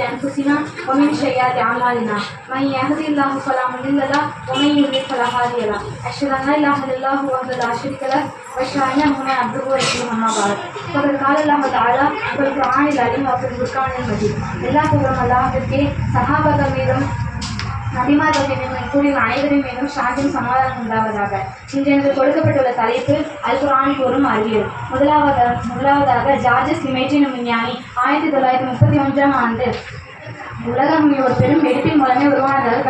بأنفسنا ومن سيئات أعمالنا من يهدي الله فلا مضل له ومن يضلل فلا هادي له أشهد أن لا إله إلا الله وحده لا شريك له وأشهد أن محمدا عبده ورسوله أما بعد فقد قال الله تعالى في القرآن العليم وفي البركان المجيد எல்லா புகழும் அல்லாஹிற்கே சகாபதம் மீதும் நபிமார்கள் மீதும் கூடிய அனைவரின் மீதும் சாந்தியும் சமாதானம் உண்டாவதாக. இன்று எனக்கு கொடுக்கப்பட்டுள்ள தலைப்பு அல் குரான் கூறும் அறிவியல். முதலாவதாக முதலாவதாக ஜார்ஜஸ் லிமேஜ் எனும் விஞ்ஞானி ஆயிரத்தி தொள்ளாயிரத்தி முப்பத்தி ஒன்றாம் ஆண்டு உலகம் ஒரு பெரும் வெடிப்பின் மூலமே உருவானதாக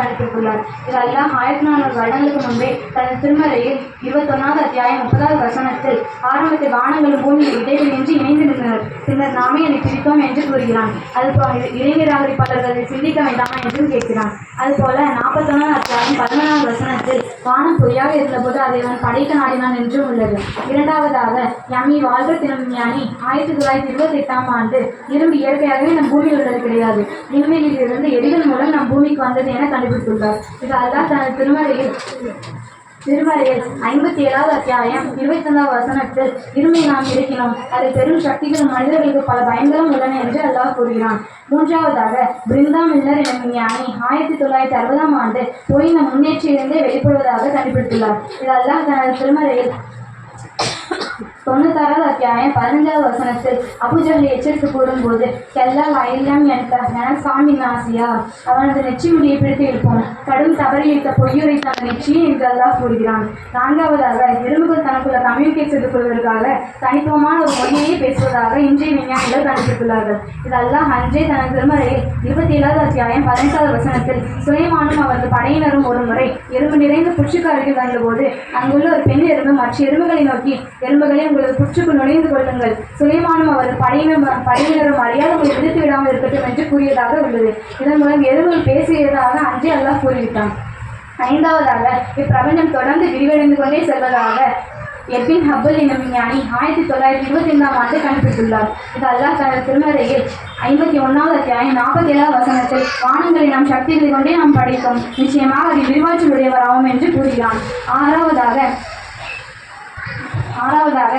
கண்டுபிடித்துள்ளார் இது அல்லாஹ் ஆயிரத்தி நானூறு வருடங்களுக்கு முன்பே தனது திருமறையில் இருபத்தொன்னாவது அத்தியாயம் முப்பதாவது வசனத்தில் ஆரம்பத்தில் வானங்களும் பூமியில் இடைவெளியின்றி இணைந்து நின்றனர் பின்னர் நாமே அதை பிரித்தோம் என்று கூறுகிறான். அதுபோல் இளைஞராகரிப்பாளர்களை சிந்திக்க வேண்டாமா என்றும் கேட்கிறான். அதுபோல நாற்பத்தொன்னாவது அத்தியாயம் பதினொன்றாவது வசனத்தில் வானம் பொய்யாக இருந்தபோது அதை அவன் படைக்க நாடினான் என்றும் உள்ளது. இரண்டாவதாக எம்மி வாழ்க தினஞானி ஆயிரத்தி தொள்ளாயிரத்தி இருபத்தி எட்டாம் ஆண்டு இரும்பு இயற்கையாகவே நம் பூமியில் உள்ளது கிடையாது. விண்வெளியில் இருந்து எரிகள் மூலம் நம் பூமிக்கு வந்தது என கண்டுபிடித்துள்ளார். இது அல்லாஹ் தனது திருமலையில் ஐம்பத்தி ஏழாவது அத்தியாயம். இருபத்தொன்னாவது வசனத்தில் இருமை நாம் இருக்கிறோம். அது பெரும் சக்திகளும் மனிதர்களுக்கு பல பயங்கரம் உள்ளன என்று அல்லாஹ் கூறுகிறான். மூன்றாவதாக பிருந்தா மில்லர் எனும் விஞ்ஞானி ஆயிரத்தி தொள்ளாயிரத்தி அறுபதாம் ஆண்டு போயின முன்னேற்றியிலிருந்தே வெளிப்படுவதாக கண்டுபிடித்துள்ளார். இது அல்லாஹ் தனது திருமறையில் தொண்ணூத்தாறாவது அத்தியாயம் பதினஞ்சாவது வசனத்தில் அபுஜல் எச்சரித்து கூறும்போது கெல்லால் அயில்லாம் என சாமி நாசியா? அவனது நெற்றி முடியை பிடித்து இருப்போம் கடும் தவறி பொய்யுரைத்த அந்த நெச்சியை என்று கூறுகிறான். நான்காவதாக எறும்புகள் தனக்குள்ள கம்யூனிகேட் செய்து கொள்வதற்காக தனித்துவமான ஒரு மொழியை பேசுவதாக இன்றைய விஞ்ஞானிகள் கண்டுபிடித்துள்ளார்கள். இதெல்லாம் அன்றே தனது திருமறையில் இருபத்தி ஏழாவது அத்தியாயம் பதினெட்டாவது வசனத்தில் சுயமானும் அவரது படையினரும் ஒரு முறை எறும்பு நிறைந்த புற்றுக்கு அருகில் வந்தபோது அங்குள்ள ஒரு பெண் எறும்பு மற்ற எறும்புகளை நோக்கி எறும்புகளை உங்களது புற்றுக்கு நுழைந்து கொள்ளுங்கள். சுலைமானும் அவர் படையினர் படையினரும் அறியாத உங்களை எதிர்த்து விடாமல் இருக்கட்டும் என்று கூறியதாக உள்ளது. இதன் மூலம் எறும்புகள் பேசியதாக அன்றே அல்லாஹ் கூறிவிட்டான். ஐந்தாவதாக இப்பிரபஞ்சம் தொடர்ந்து விரிவடைந்து கொண்டே செல்வதாக எபின் ஹப்பல் என்னும் விஞ்ஞானி ஆயிரத்தி தொள்ளாயிரத்தி இருபத்தி ஐந்தாம் ஆண்டு கண்டுபிடித்துள்ளார். இது அல்லாஹ் தனது திருமறையில் ஐம்பத்தி ஒன்றாவது அத்தியாயம் நாற்பத்தி ஏழாவது வசனத்தில் வானங்களை நாம் சக்திகளை கொண்டே நாம் படைத்தோம். நிச்சயமாக அது விரிவாற்றல் உடையவராகும் என்று கூறுகிறான். ஆறாவதாக ஆறாவதாக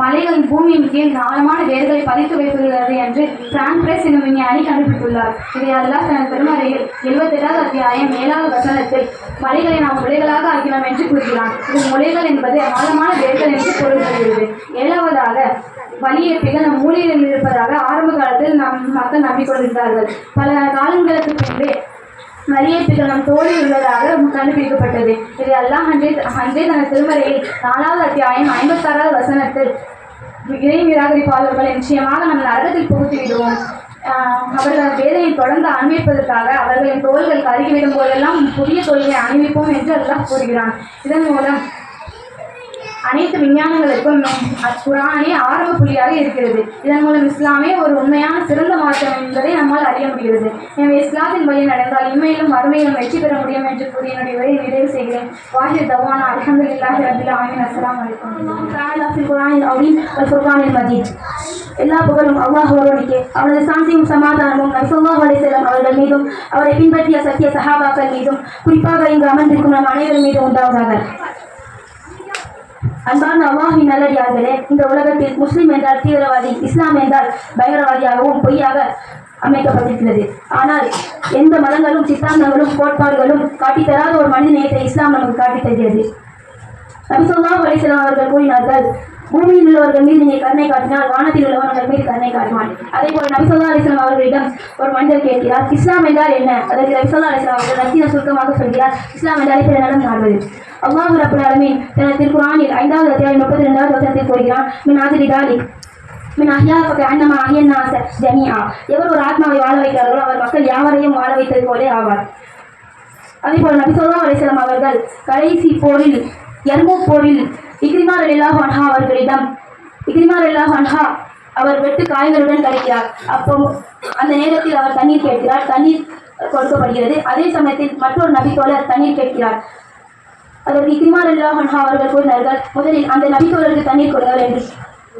மலைகளின் பூமியின் கீழ் ஆழமான வேர்களை பதித்து வைத்துள்ளது என்று பிரான்கிரஸ் என்னும் விஞ்ஞானி கண்டுபிடித்துள்ளார். இதை அல்லாஹ் தனது பெருமறையில் எழுபத்தெட்டாவது அத்தியாயம் ஏழாவது வசனத்தில் மலைகளை நாம் முளைகளாக ஆக்கினோம் என்று கூறுகிறான். இது முளைகள் என்பது ஆழமான வேர்கள் என்று பொருள்படுகிறது. ஏழாவதாக வலியேற்பிகள் நம் மூலையில் இருப்பதாக ஆரம்ப காலத்தில் நம் மக்கள் நம்பிக்கொண்டிருந்தார்கள். பல காலங்களுக்கு பின்பு மரியத்துக்கு நம் தோழி உள்ளதாக கண்டுபிடிக்கப்பட்டது இது அல்லாஹ் அன்றே அன்றே தனது திருமறையில் நாலாவது அத்தியாயம் ஐம்பத்தாறாவது வசனத்தில் இறை நிராகரிப்பாளர்களை நிச்சயமாக நம் நரகத்தில் புகுத்தி விடுவோம் அவர்கள் வேதனை தொடர்ந்து அனுபவிப்பதற்காக அவர்களின் தோள்கள் கருகிவிடும் போதெல்லாம் புதிய தோல்வியை அணிவிப்போம் என்று அல்லாஹ் கூறுகிறான். இதன் மூலம் அனைத்து விஞ்ஞானங்களுக்கும் குரானே ஆரம்ப புள்ளியாக இருக்கிறது. இதன் மூலம் இஸ்லாமே ஒரு உண்மையான சிறந்த மாற்றம் என்பதை நம்மால் அறிய முடிகிறது. எனவே இஸ்லாத்தின் வழி நடந்தால் இம்மையிலும் மறுமையிலும் வெற்றி பெற முடியும் என்று கூறி என்னுடைய உரையை நிறைவு செய்கிறேன். வாஹிர் தவானா அலமதுல்லாஹி ரபில் ஆமின் அஸ்லாம் வலைக்கம் குரானின் அவுலின் குர்கானின் மஜீத் எல்லா புகழும் அல்லாஹ் ஒருவனுக்கு அவரது சாந்தியும் சமாதானமும் நபிசல்லாஹ் அலிசல்லாம் அவர்கள் மீதும் அவரை பின்பற்றிய சத்திய சஹாபாக்கள் மீதும் குறிப்பாக இங்கு அமர்ந்திருக்கும் நம் அனைவரும் மீதும் உண்டாவதாக அன்பான அல்லாஹின் நல்லடியார்களே இந்த உலகத்தில் முஸ்லிம் என்றால் தீவிரவாதி இஸ்லாம் என்றால் பயங்கரவாதியாகவும் பொய்யாக அமைக்கப்பட்டிருக்கிறது. ஆனால் எந்த மதங்களும் சித்தாந்தங்களும் கோட்பாடுகளும் காட்டித்தராத ஒரு மனித நேயத்தை இஸ்லாம் நமக்கு காட்டித் தருகிறது. நபிசல்லாஹ் அலிஸ்லாம் அவர்கள் கூறினார்கள் பூமியில் உள்ளவர்கள் மீது நீ கருணை காட்டினால் வானத்தில் உள்ளவர்கள் மீது கருணை காட்டுவான். அதே போல நபிசல்லா அலிஸ்லாம் அவர்களிடம் ஒரு மனிதர் கேட்கிறார் இஸ்லாம் என்றால் என்ன? அதற்கு நபிசல்லா அலிஸ்லாம் அவர்கள் ரத்தின சுருக்கமாக சொல்கிறார் இஸ்லாம் என்றால் பிற நலம் நாடுவது. அல்லாஹ் ரபுல் அலமீன் தனது திருக்குறானில் ஐந்தாவது அத்தியாயம் முப்பத்தி ரெண்டாவது வசனத்தில் கூறுகிறான் மின் ஆதிரி தாலிக் மின் அஹ்யாவுக்கு அன்னமா அஹ்யன்னாச ஜமியா எவர் ஒரு ஆத்மாவை வாழ வைக்கிறார்களோ அவர் மக்கள் யாவரையும் வாழ வைத்தது போலே ஆவார். அதேபோல் நபிசல்லா அலிஸ்லாம் அவர்கள் கடைசி போரில் எர்மோ போரில் இக்ரிமார் அலில்லாஹ் ஹன்ஹா அவர்களிடம் இக்ரிமார் அலில்லாஹ் ஹன்ஹா அவர் வெட்டு காயங்களுடன் கழிக்கிறார் அப்போ அந்த நேரத்தில் அவர் தண்ணீர் கேட்கிறார். தண்ணீர் கொடுக்கப்படுகிறது. அதே சமயத்தில் மற்றொரு நபித்தோழர் தண்ணீர் கேட்கிறார். அதற்கு இக்ரிமார் அல்லா அன்ஹா அவர்கள் கூறினார்கள் முதலில் அந்த நபித்தோழருக்கு தண்ணீர் கொடுங்கள் என்று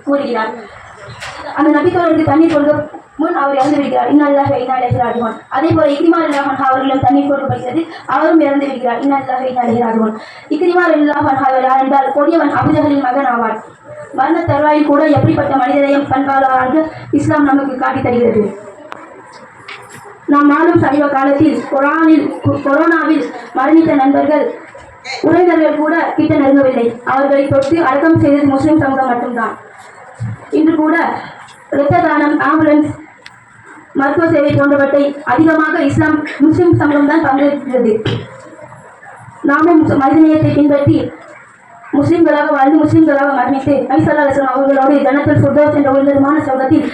கூறுகிறார். அந்த நபித்தோழருக்கு தண்ணீர் கொடுக்க முன் அவர் இறந்து விடுகிறார் இன்னல்லாக இன்னாலேகிறார்கள் அதே போல இக்ரிமார் இல்லாஹன் அவர்களிடம் தண்ணீர் கொடுக்கப்படுகிறது. அவரும் இறந்து விடுகிறார் இன்னல்லாக இன்னாலேகிறார்கள் இக்ரிமார் இல்லாஹன் அவர் யார் என்றால் கொடியவன் அபுஜகலின் மகன் ஆவார். மரண தருவாயில் கூட எப்படிப்பட்ட மனிதரையும் பண்பாளராக இஸ்லாம் நமக்கு காட்டித் தருகிறது? நாம் நாளும் சமீப காலத்தில் கொரோனில் கொரோனாவில் மரணித்த நண்பர்கள் உறவினர்கள் கூட கிட்ட நெருங்கவில்லை. அவர்களை தொட்டு அடக்கம் செய்தது முஸ்லிம் சமூகம் மட்டும்தான். இன்று கூட இரத்த தானம் ஆம்புலன்ஸ் மருத்துவ சேவை போன்றவற்றை அதிகமாக இஸ்லாம் முஸ்லிம் சமூகம் தான் பங்கேற்கிறது நாமும் மனிதநேயத்தை பின்பற்றி முஸ்லிம்களாக வாழ்ந்து முஸ்லிம்களாக மரணித்து ஐசல்லா அலுவலம் அவர்களோடு தனத்தில் சுர்தோஸ் என்ற உயர்ந்தமான சங்கத்தில்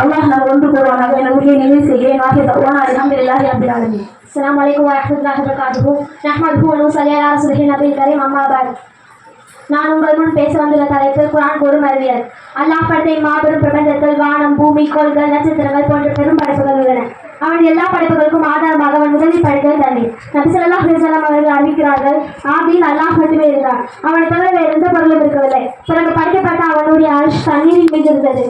அல்லாஹ் நான் ஒன்று கூறுவானாக. என உரிய நிலை செய்கிறேன். வாக்கிய தவானா அலமதுல்லாஹி ரபில் ஆலமீன். அஸ்ஸலாமு அலைக்கும் வரஹ்மத்துல்லாஹி வபரகாத்துஹு. நஹ்மதுஹு வ நுஸல்லி அலா ரசூலிஹி நபில் கரீம். அம்மா பாத் நான் உங்கள் பேச வந்துள்ள தலைப்பு குரான் ஒரு அறிவியல். அல்லாஹ் படத்தை மாபெரும் பிரபஞ்சத்தில் வானம் பூமி கோள்கள் நட்சத்திரங்கள் போன்ற பெரும் படைப்புகள் உள்ளன. அவன் எல்லா படைப்புகளுக்கும் ஆதாரமாக அவன் முதலில் படைத்தது தண்ணீர். நபிசல்லாஹ் அலிசல்லாம் அவர்கள் அறிவிக்கிறார்கள் ஆதியில் அல்லாஹ் மட்டுமே இருந்தான். அவனை தவிர வேறு எந்த பொருளும் இருக்கவில்லை. பிறகு படைக்கப்பட்ட அவனுடைய அரிசி தண்ணீரின் மீது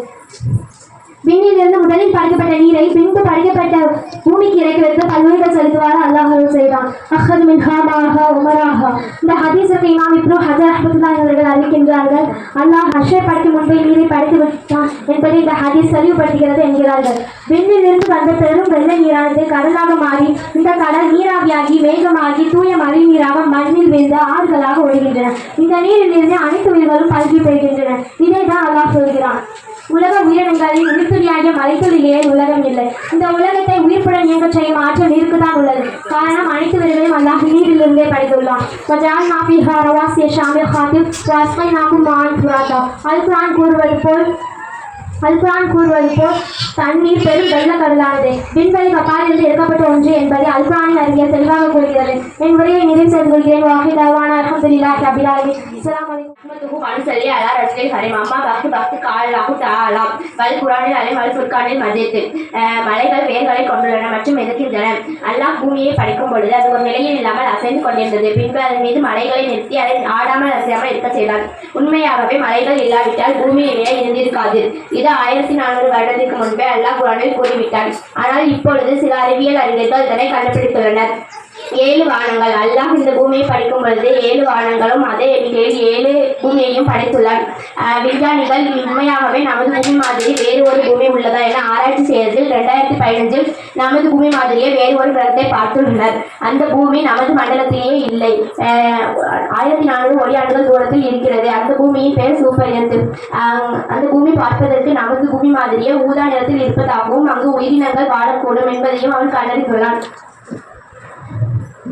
விண்ணிலிருந்து முதலில் படைக்கப்பட்ட நீரை பின்பு படைக்கப்பட்ட பூமிக்கு இறக்கி வைத்து பல்வேறு செலுத்துவார் அல்லாஹ் செய்தான் அஹது மின்ஹாமாக உமராக இந்த ஹதீஸுக்கு இமாம் இப்னு ஹஜர் அஹமதுல்லா அவர்கள் அறிவிக்கின்றார்கள் அல்லாஹ் ஹஷை படைக்கும் முன்பே நீரை படைத்து விட்டான் என்பதை இந்த ஹதீஸ் தெளிவுபடுத்துகிறது என்கிறார்கள். விண்ணிலிருந்து வந்த பெரும் வெள்ளை நீரானது கடலாக மாறி இந்த கடல் நீராவியாகி வேகமாகி தூய மழை நீராக மண்ணில் விழுந்து ஆறுகளாக ஓடுகின்றன. இந்த நீரிலிருந்து அனைத்து உயிர்களும் பல்கி பெறுகின்றன. இதை தான் அல்லாஹ் சொல்கிறான். உலக உயிரினங்களில் உயிர்த்துளியாகிய மலைத்துளியே உலகம் இல்லை? இந்த உலகத்தை உயிர்ப்புடன் இயங்கச் செய்யும் ஆற்றல் இருக்குதான் உள்ளது. காரணம் அனைத்து உயிர்களையும் அல்லாஹ் நீரிலிருந்தே படைத்துள்ளான். வஜால் நாபிஹா ரவாசிய ஷாமிய ஹாத்திப் வாஸ்மை நாக்கும் மான் புராத்தா அல் குரான் கூறுவது போல் அல்குரான் கூறுவது போல் தண்ணீர் பெரும் வெள்ளக்கடலானது விண்வெளிக்கு அப்பாலிருந்து எடுக்கப்பட்ட ஒன்று என்பதை அல்குரானின் அறிஞர் தெளிவாக கூறுகிறது என் உரையை நிறைவு செய்து கொள்கிறேன். வாஹிதாவான அஹமதுல்லா அபிலாலி மலைகள் வேர்களை கொண்டுள்ளன மற்றும் எதிர்க்கின்றன அல்லாஹ் பூமியை படைக்கும் பொழுது அது ஒரு நிலையில் இல்லாமல் அசைந்து கொண்டிருந்தது. பின்பு அதன் மீது மலைகளை நிறுத்தி அதை ஆடாமல் அசையாமல் இருக்க செய்தார் உண்மையாகவே மலைகள் இல்லாவிட்டால் பூமியை மேலே இருந்திருக்காது. இது ஆயிரத்தி நானூறு வருடத்திற்கு முன்பே அல்லாஹ் குரானில் கூறிவிட்டான். ஆனால் இப்பொழுது சில அறிவியல் அறிஞர்கள் இதனை கண்டுபிடித்துள்ளனர். ஏழு வானங்கள். அல்லாஹ் இந்த பூமியை படைக்கும் பொழுது ஏழு வானங்களும் அதே எண்ணிக்கையில் ஏழு பூமியையும் படைத்துள்ளார் விஞ்ஞானிகள் உண்மையாகவே நமது பூமி மாதிரி வேறு ஒரு பூமி உள்ளதா என ஆராய்ச்சி செய்ததில் ரெண்டாயிரத்தி பதினஞ்சில் நமது பூமி மாதிரியே வேறு ஒரு கிரகத்தை பார்த்துள்ளனர். அந்த பூமி நமது மண்டலத்திலேயே இல்லை. ஆஹ் ஆயிரத்தி நானூறு ஒளியாண்டுகள் தூரத்தில் இருக்கிறது. அந்த பூமியின் பெயர் சூப்பர் எர்த் அந்த பூமி பார்ப்பதற்கு நமது பூமி மாதிரியே ஊதா நிறத்தில் இருப்பதாகவும் அங்கு உயிரினங்கள் வாழக்கூடும் என்பதையும் அவன் கண்டறிந்துள்ளான்.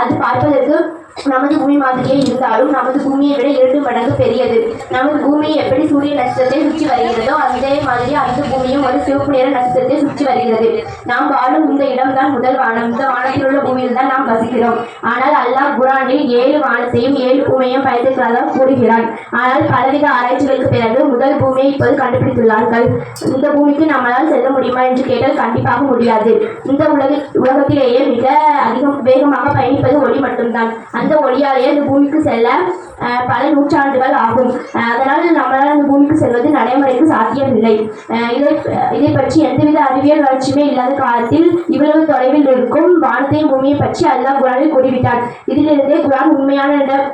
அது பார்ப்பதற்கு நமது பூமி மாதிரியே இருந்தாலும் நமது பூமியை விட இரண்டு மடங்கு பெரியது. நமது பூமி எப்படி சூரிய நட்சத்திரத்தை சுற்றி வருகிறதோ அதே மாதிரி அந்த பூமியும் ஒரு சிவப்பு நிற நட்சத்திரத்தை சுற்றி வருகிறது. நாம் வாழும் இந்த இடம்தான் முதல் வானம். இந்த வானத்தில் உள்ள பூமியில் தான் நாம் வசிக்கிறோம். ஆனால் அல்லாஹ் குரானில் ஏழு வானத்தையும் ஏழு பூமியையும் பயன்படுத்துவதாக கூறுகிறான். ஆனால் பலவித ஆராய்ச்சிகளுக்கு பிறகு முதல் பூமியை இப்போது கண்டுபிடித்துள்ளார்கள். இந்த பூமிக்கு நம்மளால் செல்ல முடியுமா என்று கேட்டால் கண்டிப்பாக முடியாது. இந்த உலக உலகத்திலேயே மிக அதிகம் வேகமாக பயணிப்பது என்பது ஒளி மட்டும்தான். அந்த ஒளியாலே அந்த பூமிக்கு செல்ல பல நூற்றாண்டுகள் ஆகும். அதனால் நம்மளால் அந்த பூமிக்கு செல்வது நடைமுறைக்கு சாத்தியமில்லை. இதை இதை பற்றி எந்தவித அறிவியல் வளர்ச்சியுமே இல்லாத காலத்தில் இவ்வளவு தொலைவில் இருக்கும் வானத்தை பூமியை பற்றி அல்லாஹ் குரானில் கூறிவிட்டார் இதிலிருந்தே குரான் உண்மையான இடம்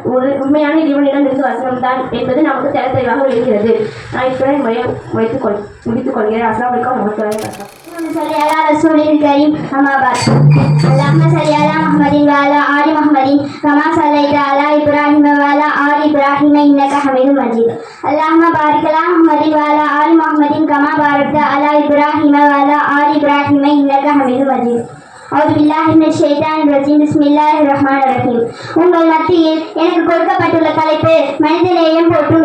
உண்மையான இறைவனிடம் இருந்து வசனம் தான் என்பது நமக்கு தெல தெளிவாக விளங்குகிறது நான் இப்போ முறை முடித்துக் கொள் முடித்துக் கொள்கிறேன். அஸ்லாம் வலைக்கம் صل على رسوله الكريم أما بعد اللهم صل على محمد وعلى آل محمد كما صليت على إبراهيم وعلى آل إبراهيم إنك حميد مجيد اللهم بارك على محمد وعلى آل محمد كما باركت على إبراهيم وعلى آل إبراهيم إنك حميد مجيد உங்கள் மத்தியில் எனக்கு கொடுக்கப்பட்டுள்ள தலைப்பு மனிதநேயம் போற்றும்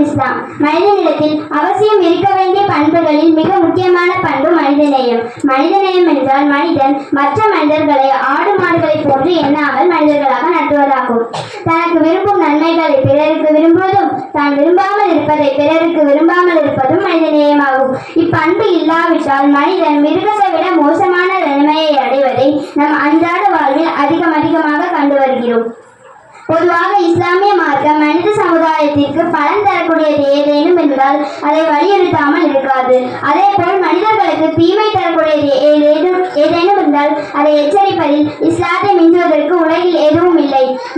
அவசியம் இருக்க வேண்டிய பண்புகளில் மிக முக்கியமான பண்பு மனிதநேயம். மனிதநேயம் என்றால் மனிதன் மற்ற மனிதர்களை ஆடு மாடுகளை போன்று எண்ணாமல் மனிதர்களாக நடத்துவதாகும். தனக்கு விரும்பும் நன்மைகளை பிறருக்கு விரும்புவதும் தான் விரும்பாமல் இருப்பதை பிறருக்கு விரும்பாமல் இருப்பதும் மனிதநேயமாகும். இப்பண்பு இல்லாவிட்டால் மனிதன் மிருகத்தை விட மோசமான நிலைமையை அடைவதை நம் அன்றாட வாழ்வில் அதிகம் அதிகமாக கண்டு வருகிறோம். பொதுவாக இஸ்லாமிய மார்க்கம் மனித சமுதாயத்திற்கு பலன் தரக்கூடியது ஏதேனும் என்றால் அதை வலியுறுத்தாமல் இருக்காது. அதே போல் மனிதர்களுக்கு தீமை தரக்கூடியது ஏதேனும் ஏதேனும் இருந்தால் அதை எச்சரிப்பதில் இஸ்லாத்தை மிஞ்சுவதற்கு உலகில் எதுவும்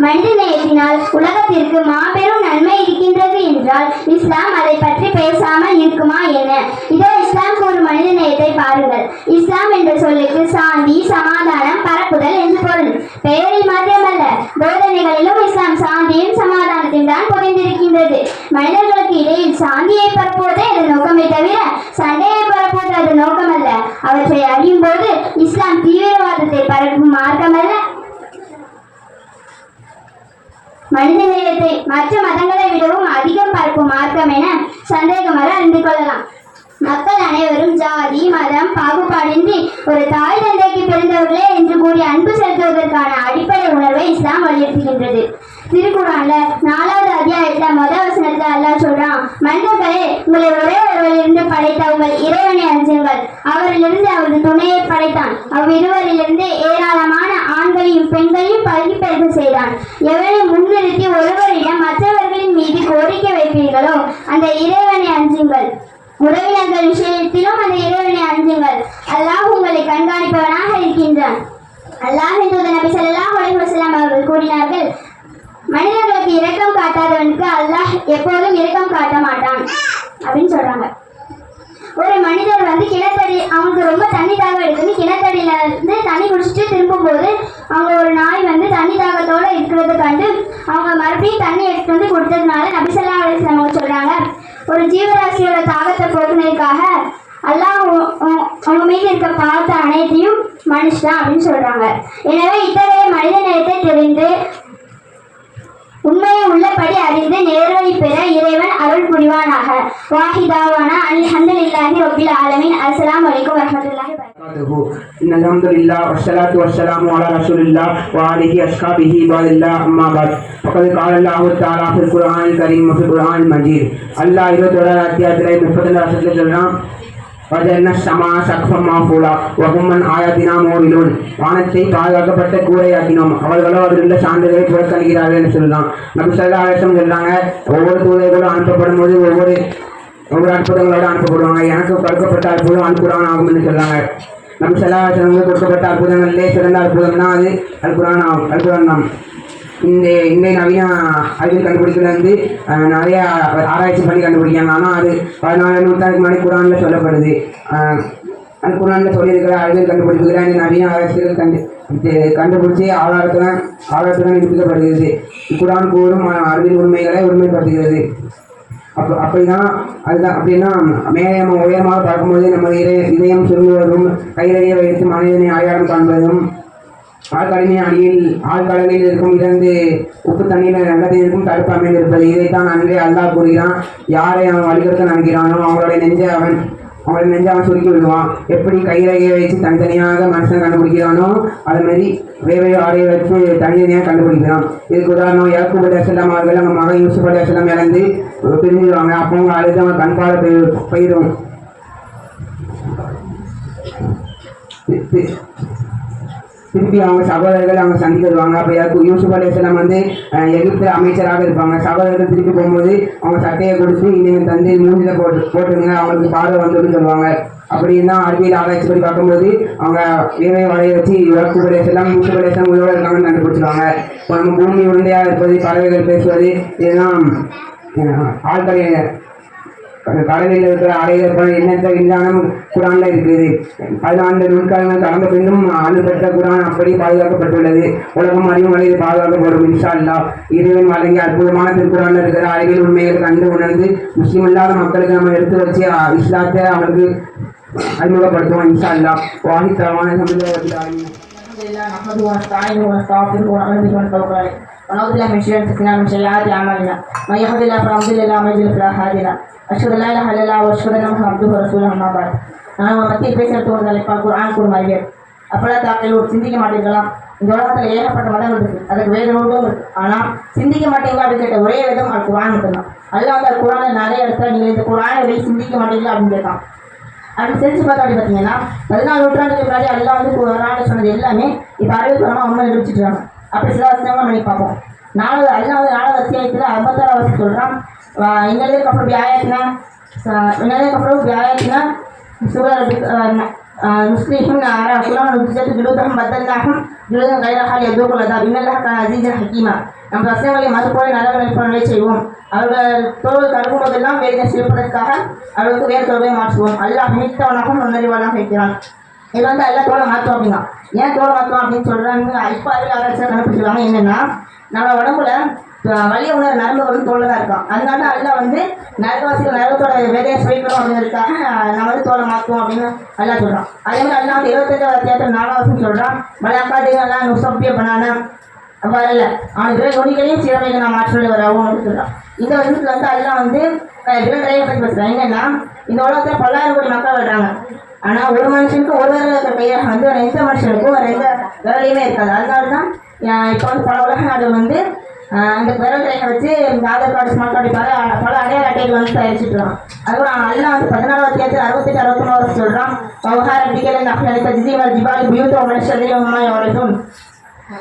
மனித நேயத்தினால் உலகத்திற்கு மாபெரும் நன்மை இருக்கின்றது என்றால் இஸ்லாம் அதை பற்றி பேசாமல் இருக்குமா என்ன? இதோ இஸ்லாம் கூறும் மனித நேயத்தை பாருங்கள். இஸ்லாம் என்ற சொல்லுக்கு சாந்தி சமாதானம் பரப்புதல் என்று பொருள். பெயரில் மாத்திரமல்ல போதனைகளிலும் இஸ்லாம் சாந்தியும் சமாதானத்தையும் தான் புரிந்திருக்கின்றது மனிதர்களுக்கு இடையில் சாந்தியை பரப்புவதே அதன் நோக்கமே தவிர சண்டையை பரப்புவது அதன் நோக்கமல்ல. அவற்றை அறியும் போது இஸ்லாம் தீவிரவாதத்தை பரப்பும் மார்க்கமல்ல மனித நேயத்தை மற்ற மதங்களை விடவும் அதிகம் பார்க்கும் மார்க்கம் என சந்தேகமர அறிந்து கொள்ளலாம். மக்கள் அனைவரும் ஜாதி மதம் பாகுபாடின்றி ஒரு தாய் தந்தைக்கு பிறந்தவர்களே என்று கூறி அன்பு செலுத்துவதற்கான அடிப்படை உணர்வை இஸ்லாம் வலியுறுத்துகின்றது. திருக்குறான்ல நாலாவது அத்தியாயத்துல மத வசனத்துல எல்லாம் சொல்றான் மனிதர்களே உங்களை ஒரே ஒருவரிலிருந்து படைத்த உங்கள் இறைவனை அஞ்சுங்கள் அவரிலிருந்து அவரது துணையை படைத்தான். அவ்விருவரிலிருந்து ஏராளமான ஆண்களையும் பெண்களையும் பல்கி பெருக செய்தான். எவரை முன்னிறுத்தி ஒருவரிடம் மற்றவர்களின் மீது கோரிக்கை வைப்பீர்களோ அந்த இறைவனை அஞ்சுங்கள் உறவினர்கள் விஷயத்திலும் அந்த இறைவனை அஞ்சுங்கள் அல்லாஹ் உங்களை கண்காணிப்பவனாக இருக்கின்றான். அல்லாஹ் என்று நபி ஸல்லல்லாஹு அலைஹி வஸல்லம் அவர்கள் கூறினார்கள் மனிதர்களுக்கு இரக்கம் காட்டாதவனுக்கு அல்லாஹ் எப்போதும் இரக்கம் காட்ட மாட்டான் அப்படின்னு சொல்றாங்க. ஒரு மனிதர் வந்து கிணத்தடி அவங்களுக்கு ரொம்ப தண்ணி தாகம் எடுக்குன்னு கிணத்தடியில இருந்து தண்ணி குடிச்சிட்டு திரும்பும்போது அவங்க ஒரு நாய் வந்து தண்ணி தாகத்தோட இருக்கிறத கண்டு அவங்க மறுபடியும் தண்ணி எடுத்து வந்து கொடுத்ததுனால நபிசல்லா அலிஸ்லாம் அவங்க சொல்றாங்க ஒரு ஜீவராசியோட தாகத்தை போக்குனதுக்காக அல்லாஹ் உ- உ- அவங்க மீது இருக்க பார்த்த அனைத்தையும் மனுஷன் அப்படின்னு சொல்றாங்க. எனவே இத்தகைய மனித நேரத்தை தெரிந்து உண்மையை உள்ளபடி அறிந்து நேர்வழி பெற இறைவன் அருள் புரிவானாக வாஹிதாவான அல்ஹம்துலில்லாஹி ரப்பில் ஆலமீன் அஸ்ஸலாமு அலைக்கும் வரஹ்மத்துல்லாஹி வபரகாத்துஹு وبركاته إن الحمد لله والصلاة والسلام على رسول الله وآله أصحابه عباد الله أما بعد فقد قال الله تعالى في القرآن الكريم وفي القرآن المجيد الله இருபத்தோராவது அத்தியாயத்திலே முப்பத்தி வருஷத்துல சொல்றான் வஜன்ன சமா சக்ஃபம் போலா வகுமன் ஆயாத்தினா மோவிலூன் வானத்தை பாதுகாக்கப்பட்ட கூரையாக்கினோம் அவர்களோ அதில் உள்ள சான்றுகளை புறக்கணிக்கிறார்கள் என்று சொல்லலாம் நபி சொல்லா ஆலோசனம் சொல்றாங்க ஒவ்வொரு தூதர்களும் அனுப்பப்படும் போது ஒவ்வொரு ஒவ்வொரு அற்புதங்களோட அனுப்பப்படுவாங்க. எனக்கு கொடுக்கப்பட்ட அற்புதம் அல்குரான் ஆகும்னு சொல்றாங்க. நபி சொல்லா அலிசம் கொடுக்கப்பட்ட அற்புதங்களிலே சிறந்த அற்புதம்னா அது அல்குரான் ஆகும். அல்குரான் தான். இந்த இந்த நவீன அறிவியல் கண்டுபிடிக்கல வந்து நிறைய ஆராய்ச்சி பண்ணி கண்டுபிடிக்காங்க ஆனால் அது பதினாலு நூற்றாண்டுக்கு முன்னாடி குரானில் சொல்லப்படுது. அஹ், அது குரானில் சொல்லியிருக்கிற அறிவியல் கண்டுபிடிப்புகளை இந்த நவீன ஆராய்ச்சிகள் கண்டு கண்டுபிடிச்சி ஆதாரத்துடன் ஆதாரத்துடன் நிரூபிக்கப்படுகிறது குரான் கூறும் அறிவியல் உண்மைகளை உண்மைப்படுத்துகிறது. அப்போ அப்படிதான் அதுதான் அப்படின்னா மேலே நம்ம உயரமாக பார்க்கும்போது நம்ம இதய இதயம் சுருங்குவதும் கையிலேயே வைத்து மனிதனை அடையாளம் காண்பதும் ஆழ்கடலின் அடியில் ஆழ்கடலில் இருக்கும் இரண்டு உப்பு தண்ணீர் நல்லது இருக்கும் தடுப்பு அமைந்திருப்பது. இதைத்தான் அன்றே அல்லாஹ் கூறுகிறான். யாரை அவன் வலியுறுத்த நினைக்கிறானோ அவங்களுடைய நெஞ்சை அவன் அவங்களுடைய நெஞ்சை அவன் சுருக்கி விடுவான். எப்படி கையிலேயே வச்சு தனித்தனியாக மனுஷன் கண்டுபிடிக்கிறானோ அது மாதிரி வேவை ஆடையை வச்சு தனித்தனியாக கண்டுபிடிக்கிறான். இதுக்கு உதாரணம் யாக்கூப் அலி அஸ்லாம் அவர்கள் அவங்க மகன் யூசுப் அலி அஸ்லாம் இறந்து பிரிஞ்சிடுவாங்க அப்போ அவங்க அழுது அவங்க கண்பால போயிடும். திருப்பி அவங்க சகோதரர்கள் அவங்க சந்திக்க வருவாங்க. அப்போ யாருக்கு யூசுப் அலிஸ்லாம் வந்து அஹ், எகிப்து அமைச்சராக இருப்பாங்க. சகோதரர்கள் திருப்பி போகும்போது அவங்க சட்டையை கொடுத்து நீங்கள் தந்தை மூஞ்சில போட்டு போட்டுருங்க அவங்களுக்கு பார்வை வந்துடும் சொல்லுவாங்க. அப்படின்னா அறிவியல் ஆராய்ச்சி படி பார்க்கும்போது அவங்க வேலை வலையை வச்சு யாக்கூப் பிரதேசம் யூசுப் பிரதேசம் உயிரோட இருக்காங்கன்னு கண்டுபிடிச்சிருவாங்க. இப்போ நம்ம பூமி உருண்டையாக இருப்பது பறவைகள் பேசுவது இதெல்லாம் ஆழ்கரை ஆட்களை கடலில் இருக்கிற ஆடைகள் என்னென்ற இல்லாமல் குரான்ல இருக்குது. பதினான்கு நூற்காலங்கள் கடந்த பின்னும் அணுபெற்ற குரான் அப்படி பாதுகாக்கப்பட்டுள்ளது. உலகம் அறியும் வழியில் பாதுகாக்கப்படும் இன்ஷா அல்லா இறைவன் வழங்கிய அற்புதமான திருக்குறான்ல இருக்கிற அறிவியல் உண்மைகள் கண்டு உணர்ந்து முஸ்லீம் இல்லாத மக்களுக்கு நம்ம எடுத்து வச்சு இஸ்லாத்தை அவனுக்கு அறிமுகப்படுத்துவோம் இன்ஷா அல்லா வாகி தரமான சமுதாயத்தில் நகது வாஸ்தாயின் வாஸ்தாஃபின் ஒரு அனுமதி ونعوذ به ونتوكل عليه ونعوذ بالله من شرور انفسنا ومن سيئات اعمالنا من يهد الله فلا مضل له ومن يضلل فلا هادي له اشهد ان لا اله الا الله واشهد ان محمدا عبده ورسوله اما بعد நான் உங்களை பற்றி பேசுகிற ஒரு தலைப்பா குர்ஆன் கூறும் அறிவியல் அப்பெல்லாம் தாக்கள் ஒரு சிந்திக்க மாட்டீர்களா இந்த உலகத்தில் ஏகப்பட்ட மதங்கள் இருக்கு அதுக்கு வேறு நூல்களும் இருக்கு ஆனால் சிந்திக்க மாட்டீங்களா அப்படின்னு கேட்ட ஒரே விதம் அது குரான் மட்டும்தான் அதில் வந்து அது குரானில் நிறைய இடத்துல நீங்கள் இந்த குரானை வெளியே சிந்திக்க மாட்டீங்களா அப்படின்னு கேட்கான் அப்படி செஞ்சு பார்த்தா அப்படி பார்த்தீங்கன்னா பதினாலு நூற்றாண்டுக்கு முன்னாடி எல்லாம் வந்து குரான் சொன்னது எல்லாமே இப்போ அறிவுபூர்வமாக உண்மை நிரூபிச்சிட்டாங்க அப்படி சில வசனங்களும் பண்ணி பார்ப்போம் நாலாவது அல்லாவது நாலாவது அத்தியாயத்தில் ஐம்பத்தாறாவது வசனம் சொல்கிறான் இன்னதுக்கு அப்புறம் வியாயத்தினா இன்னதுக்கு அப்புறம் வியாயத்தினா சுகர் முஸ்லிஹின் على كلام نجزت جلودهم بدلناهم جلودا غيرها ليذوقوا العذاب إن الله كان عزيزا حكيما நம் ரசங்களை மறுபோல நல்ல நினைப்பவர்களை செய்வோம் அவர்கள் தோல் கருகும் போதெல்லாம் வேதனை சிரிப்பதற்காக அவர்களுக்கு வேறு தோலை மாற்றுவோம் அல்லாஹ் மித்தவனாகவும் நுண்ணறிவானாக இருக்கிறான் இது வந்து எல்லாம் தோலை மாற்றுவோம் அப்படின்னா. ஏன் தோலை மாற்றுவோம் அப்படின்னு சொல்கிறாங்க இப்போ அதில் ஆராய்ச்சியாக கண்டுபிடிச்சிருக்காங்க என்னென்னா நம்ம உடம்புல வலிய உணர் நரம்பு வந்து தோல்ல தான் இருக்கும். அதனால தான் அல்லா வந்து நரகவாசிகள் நரகத்தோட வேலையை சுவைக்கணும் அப்படிங்கிறதுக்காக நம்ம வந்து தோலை மாற்றுவோம் அப்படின்னு நல்லா சொல்கிறோம் அதே மாதிரி அல்லா வந்து இருபத்தஞ்சாவது அத்தியாயத்தில் நாலாவது சொல்றான். மலையாக்காதீங்க நுசப்பிய பண்ணான? அவ்வாறு இல்லை அவனுக்கு பிற நொடிகளையும் சீரமைக்க நான் மாற்றலை வராவும் அப்படின்னு சொல்கிறான் இந்த வருஷத்துல வந்து அல்லா வந்து விலங்குகளையும் பற்றி பேசுகிறேன் என்னென்னா இந்த உலகத்தில் பல்லாயிரம் கோடி மக்கள் வர்றாங்க ஆனா ஒரு மனுஷனுக்கு ஒரு விரல் இருக்கிற கையை வந்து வேற எந்த மனுஷனுக்கும் வேற எந்த விரலையுமே இருக்காது அதனால தான் இப்போ வந்து பல உலக நாடுகள் வந்து ஆஹ் அந்த விரல் ரேகை வச்சு இந்த ஆதார் கார்டு ஸ்மார்ட் கார்டு பல பல அடையாள அட்டைகள் வந்து தயாரிச்சுட்டு இருக்கான் அதுவும் அல்லா வந்து பதினாறாவது தேர்தல் அறுபத்தெட்டு அறுபத்தொன்னாவது சொல்றான் விவகார பிடிக்கல இந்த அகல ஜிஜிமல் ஜிபாலி பியூட்டோ மனுஷன் வரைக்கும்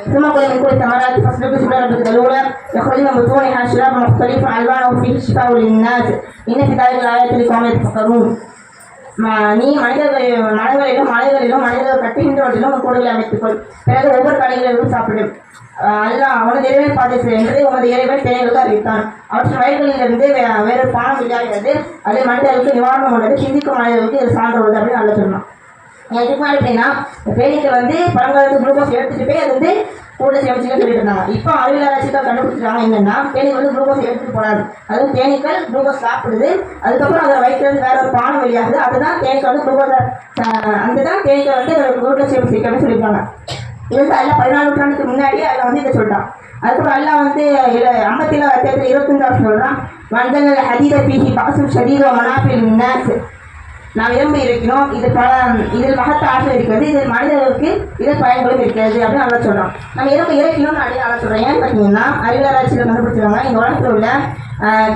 ثم كل من كل الثمرات فاسلكوا سبل ربك ذلولا يخرج من بطونها شراب مختلف الوانه فيه شفاء للناس ان في ذلك الايات لقوم يتفكرون ம- நீ மனிதர்கள் மலைகளிலும் மலைகளிலும் மனிதர்கள் கட்டுகின்றவற்றிலும் உன் கோடுகளை அமைத்துக்கொள் பிறகு ஒவ்வொரு கடைகளிலும் சாப்பிடும் அல்ல அவனது இறைவன் பாதை என்று உமது இறைவன் தேவைகளுக்கு அறிவித்தான் அவற்றின் வயல்களிலிருந்து வேறு பானம் இல்லாதது அது மனிதர்களுக்கு நிவாரணம் உள்ளது. சிந்திக்கும் மனிதர்களுக்கு இது சான்று உள்ளது அப்படின்னு நல்லா சொன்னான் எதுக்கு மாதிரி எப்படின்னா பேனிக்கு வந்து பழங்காலத்து குளுக்கோஸ் எடுத்துட்டு போய் அது வந்து கூட சேமிச்சுக்க சொல்லிட்டு இருந்தாங்க இப்போ அறிவியல் ஆராய்ச்சிக்காக கண்டுபிடிச்சிருக்காங்க என்னன்னா தேனி வந்து குளுக்கோஸ் எடுத்துட்டு போடாது அதுவும் தேனீக்கள் குளுக்கோஸ் சாப்பிடுது. அதுக்கப்புறம் அதை வயிற்றுலேருந்து வேற ஒரு பானம் வெளியாகுது. அதுதான் தேனீக்கள் வந்து குளுக்கோஸ் அந்த தான் தேனீக்கள் வந்து குளுக்கோஸ் சேமிச்சிருக்கணும்னு சொல்லியிருக்காங்க. இது வந்து அல்ல பதினாலு நூற்றாண்டுக்கு முன்னாடி அதில் வந்து இதை சொல்கிறான் அதுக்கப்புறம் அல்லா வந்து ஐம்பத்தி ஏழு அத்தியாயத்தில் இருபத்தஞ்சாவது சொல்கிறான் வந்தங்கள் ஹதீத பீஹி பாசு ஷதீதோ மனாபில் நாஸ் நாம் விரும்பி இருக்கிறோம் இது பல இதில் மகத்த ஆற்றல் இருக்கிறது இதில் மனிதர்களுக்கு இதில் பயன்களும் இருக்கிறது அப்படின்னு நல்லா சொல்கிறோம் நம்ம இரும்பு இறக்கணும்னு அப்படின்னு நல்லா சொல்கிறேன் ஏன்னு பார்த்தீங்கன்னா அறிவியலாராய்ச்சியில் கண்டுபிடிச்சிருக்காங்க. இந்த உலகத்தில் உள்ள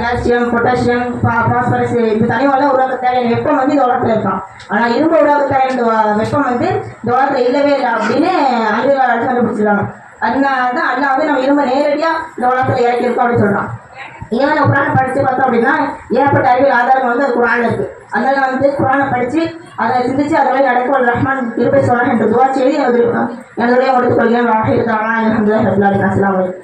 கால்சியம் பொட்டாசியம் பா பாஸ்பரஸ் இந்த தனிவால உருவாக்க தேவையான வெப்பம் வந்து இந்த உலகத்தில் இருக்கான். ஆனால் இரும்பு உருவாக்க தேவையான இந்த வெப்பம் வந்து இந்த உலகத்தில் இல்லவே இல்லை அப்படின்னு அறிவியலாராய்ச்சி கண்டுபிடிச்சிருக்காங்க. அதனால தான் அல்லா வந்து நம்ம இரும்பு நேரடியாக இந்த உலகத்தில் இறக்கியிருக்கோம் அப்படின்னு சொல்கிறான் ஏன் நம்ம குரானை படித்து பார்த்தோம் அப்படின்னா ஏற்பட்ட அறிவியல் ஆதாரம் வந்து அது குரான் இருக்கு. அதனால வந்து குரானை படித்து அதை சிந்திச்சு அதை மாதிரி நடக்க ஒரு ரஹ்மான் திருப்பி சொல்கிறேன் என்று துவா செய்து எனது என்னுடைய முடித்துக் கொள்கிறேன். வாஹிர் இருந்தாலும் அஸ்லாம் வலைக்கம்